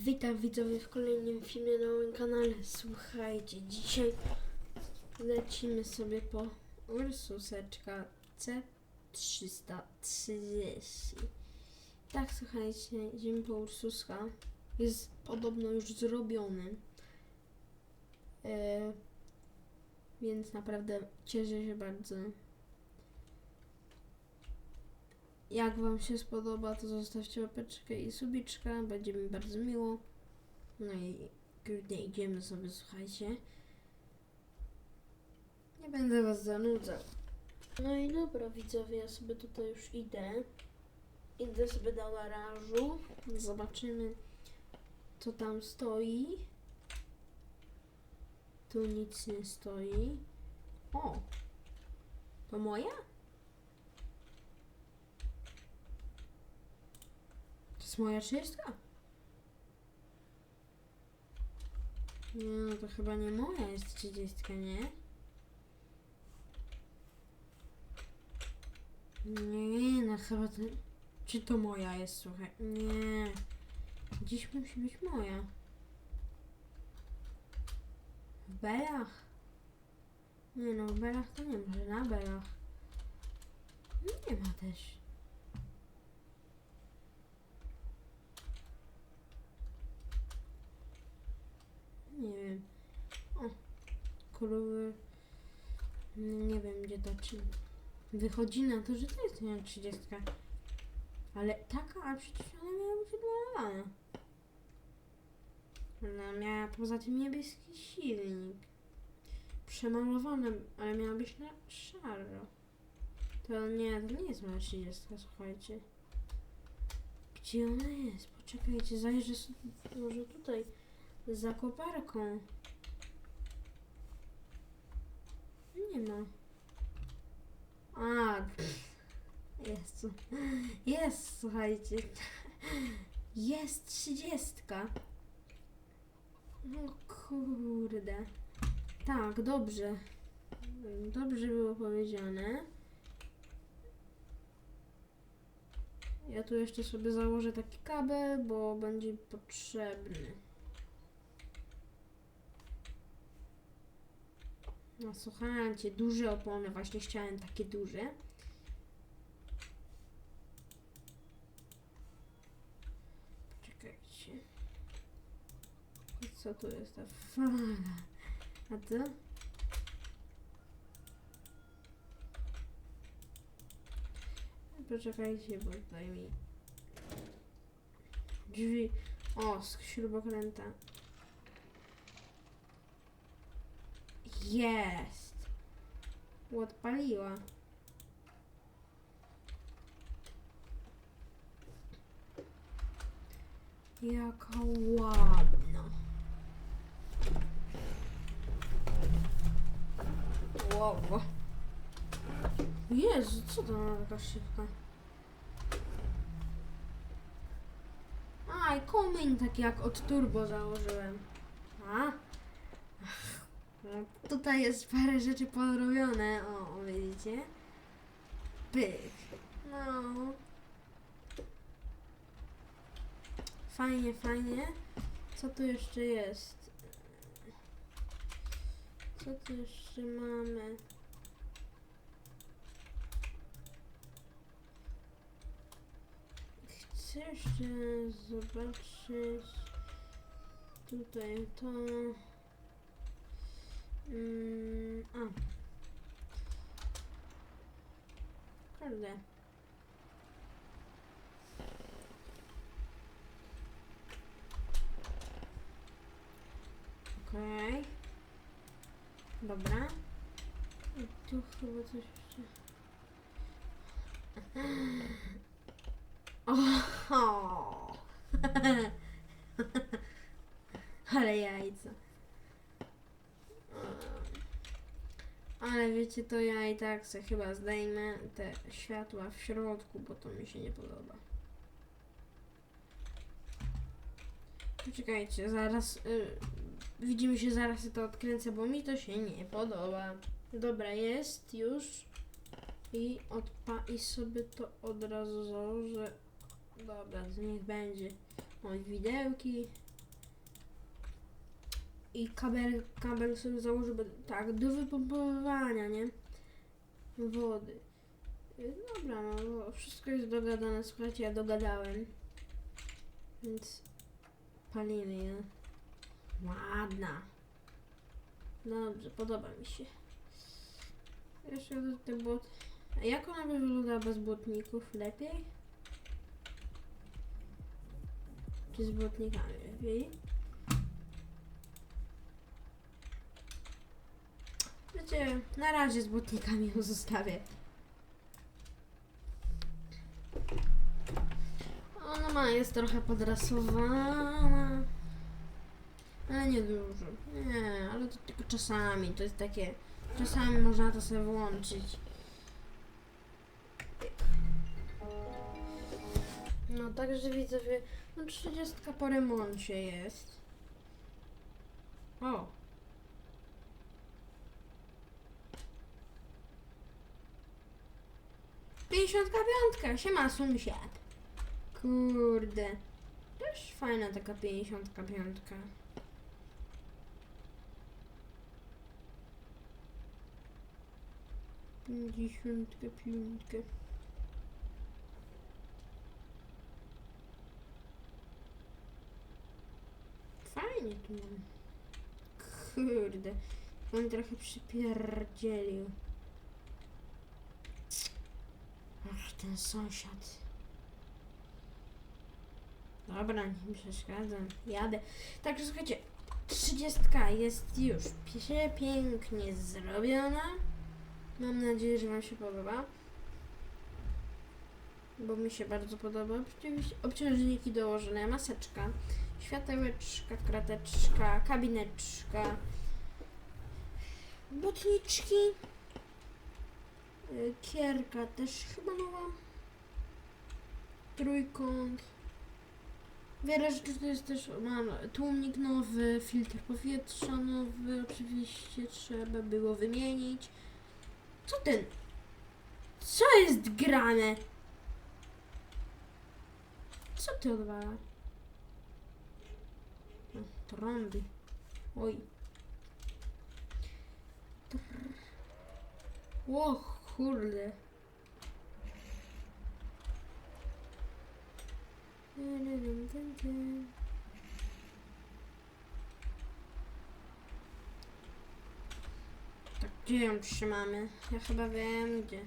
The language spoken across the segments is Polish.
Witam widzowie w kolejnym filmie na moim kanale. Słuchajcie, dzisiaj lecimy sobie po Ursuseczka C330. Tak, słuchajcie, idziemy po Ursuska. Jest podobno już zrobiony. E, więc naprawdę cieszę się bardzo. Jak Wam się spodoba, to zostawcie łapeczkę i subiczka, będzie mi bardzo miło. No i kurde, idziemy sobie, słuchajcie. Nie będę Was zanudzał. No i dobra, widzowie, ja sobie tutaj już idę. Idę sobie do garażu. Zobaczymy, co tam stoi. Tu nic nie stoi. O! To moja? Jest moja trzydziestka? Nie, no to chyba nie moja jest trzydziestka, nie? Nie, no chyba to... Czy to moja jest, słuchaj? Nie. Dziś musi być moja. W belach? Nie no, w belach to nie może, na belach. Nie ma też. Nie wiem. O, królowy. Nie wiem gdzie to czy. Wychodzi na to, że to jest nie wiem, 30. Ale taka, a przecież ona miała być odmalowana. Ona miała poza tym niebieski silnik. Przemalowane, ale miała być na szaro. To nie, to nie jest moja 30, słuchajcie. Gdzie ona jest? Poczekajcie, zajrzę sobie może tutaj za koparką. Nie ma. A, jest. Jest, słuchajcie. Jest trzydziestka. No kurde. Tak, dobrze. Dobrze było powiedziane. Ja tu jeszcze sobie założę taki kabel, bo będzie potrzebny. No słuchajcie, duże opony, właśnie chciałem takie duże. Poczekajcie. Co tu jest ta fala? A to? Poczekajcie, bo tutaj mi drzwi. O, śrubokręta. Jest. Odpaliła. Jaka ładna. Wow. Jezu, co to ona taka szybka? Aj, komin taki jak od turbo założyłem. A? Tutaj jest parę rzeczy podrobione. O, widzicie? Pyk. No. Fajnie, fajnie. Co tu jeszcze jest? Co tu jeszcze mamy? Chcę jeszcze zobaczyć tutaj to. Mm, a. Kurde. Okej. Dobra. I tu chyba coś jeszcze. Oho! Ale jajca. Ale wiecie, to ja i tak se chyba zdejmę te światła w środku, bo to mi się nie podoba. Poczekajcie, zaraz. Y, widzimy się zaraz i to odkręcę, bo mi to się nie podoba. Dobra, jest już. I odpa i sobie to od razu założę. Dobra, niech będzie. Oj, widełki. I kabel, kabel sobie założę, tak, do wypompowywania, nie? Wody. Dobra, no wszystko jest dogadane, słuchajcie, ja dogadałem. Więc palimy je. Ładna. Dobrze, podoba mi się. Jeszcze do te but. A jak ona by wyglądała bez butników? Lepiej? Czy z butnikami lepiej? Wiecie, na razie z butnikami ją zostawię. Ona ma, jest trochę podrasowana. Ale nie dużo. Nie, ale to tylko czasami. To jest takie. Czasami można to sobie włączyć. No także widzowie, no 30 po remoncie jest. O! Pięćdziesiątka piątka, siema sąsiad. Kurde. Też fajna taka pięćdziesiątka piątka. Pięćdziesiątka piątka. Fajnie tu mam. Kurde. On trochę przypierdzielił. Ten sąsiad. Dobra, nie przeszkadzam. Jadę. Także słuchajcie, 30 jest już pięknie zrobiona. Mam nadzieję, że Wam się podoba. Bo mi się bardzo podoba. Oczywiście obciążniki dołożone, maseczka, światełeczka, krateczka, kabineczka, butniczki, kierka też chyba nowa, trójkąt. Wiele rzeczy to jest też, mam tłumnik nowy, filtr powietrza nowy, oczywiście trzeba było wymienić. Co ten? Co jest grane? Co ty odwalasz? O, Trąby. Oj. Trr. O kurde. Tak, gdzie ją trzymamy? Ja chyba wiem gdzie.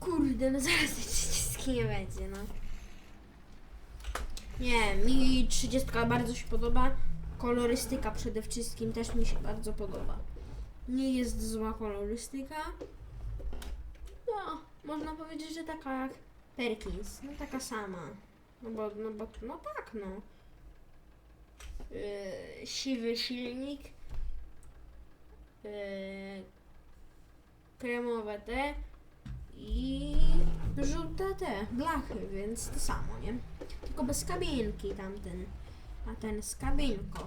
Kurde, no zaraz tej trzydziestki nie będzie, no. Nie, mi trzydziestka bardzo się podoba. Kolorystyka przede wszystkim też mi się bardzo podoba. Nie jest zła kolorystyka. No, można powiedzieć, że taka jak Perkins. No taka sama. No bo, no bo, no tak, no. Yy, siwy silnik. Yy, kremowe te i żółte te blachy, więc to samo, nie? Tylko bez kabinki tamten, a ten z kabinką.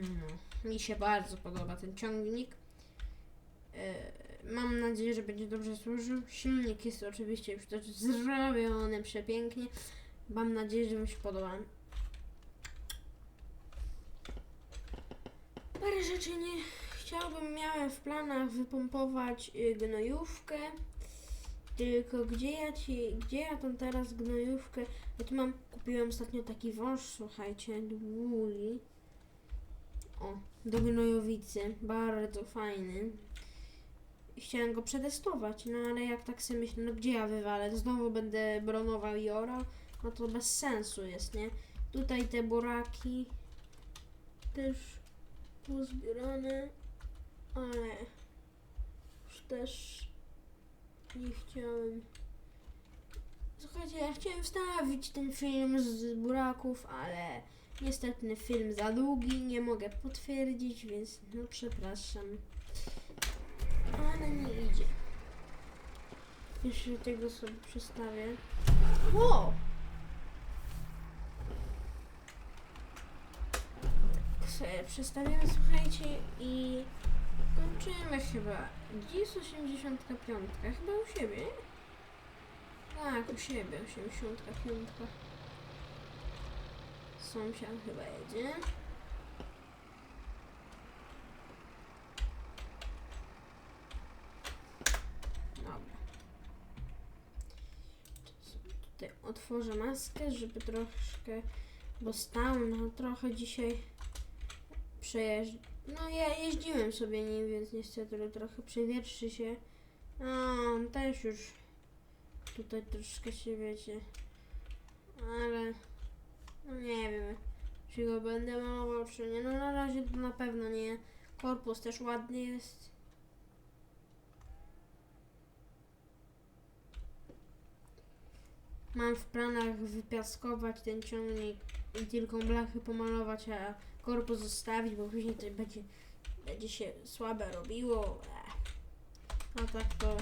Hmm, mi się bardzo podoba ten ciągnik. Yy, mam nadzieję, że będzie dobrze służył. Silnik jest oczywiście już też zrobiony przepięknie. Mam nadzieję, że mi się podoba. Parę rzeczy nie chciałbym, miałem w planach wypompować y, gnojówkę. Tylko gdzie ja ci, gdzie ja tam teraz gnojówkę? Ja tu mam, kupiłem ostatnio taki wąż, słuchajcie, długi. O, do gnojowicy, bardzo fajny. Chciałem go przetestować, no ale jak tak sobie myślę, no gdzie ja wywalę? Znowu będę bronował i orał, no to bez sensu jest, nie? Tutaj te buraki też pozbierane, ale już też nie chciałem. Słuchajcie, ja chciałem wstawić ten film z buraków, ale niestety film za długi, nie mogę potwierdzić, więc no przepraszam. Ale nie idzie. Jeszcze tego sobie przestawię. O! sobie słuchajcie, i kończymy chyba. Gdzie jest 85? Chyba u siebie. Tak, u siebie, 85. Sąsiad chyba jedzie. Dobra. Tutaj otworzę maskę, żeby troszkę, bo stałem no, trochę dzisiaj przejeżdż... No ja jeździłem sobie nim, więc niestety trochę przewierszy się. A on też już tutaj troszkę się wiecie. Ale nie wiem, czy go będę malował, czy nie. No na razie to na pewno nie. Korpus też ładny jest. Mam w planach wypiaskować ten ciągnik i tylko blachy pomalować, a korpus zostawić, bo później to będzie, będzie się słabe robiło. A tak to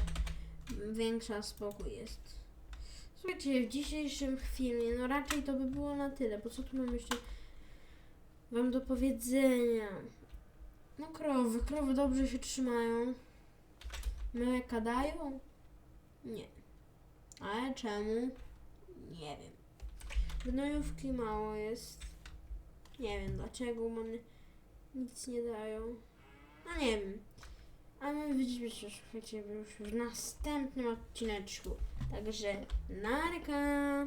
większa spokój jest. Słuchajcie, w dzisiejszym filmie, no raczej to by było na tyle, bo co tu mam jeszcze wam do powiedzenia? No krowy, krowy dobrze się trzymają. Mleka dają? Nie. Ale czemu? Nie wiem. Gnojówki mało jest. Nie wiem dlaczego one nic nie dają. No nie wiem. A my widzimy się, słuchajcie, już w następnym odcineczku. Także narka!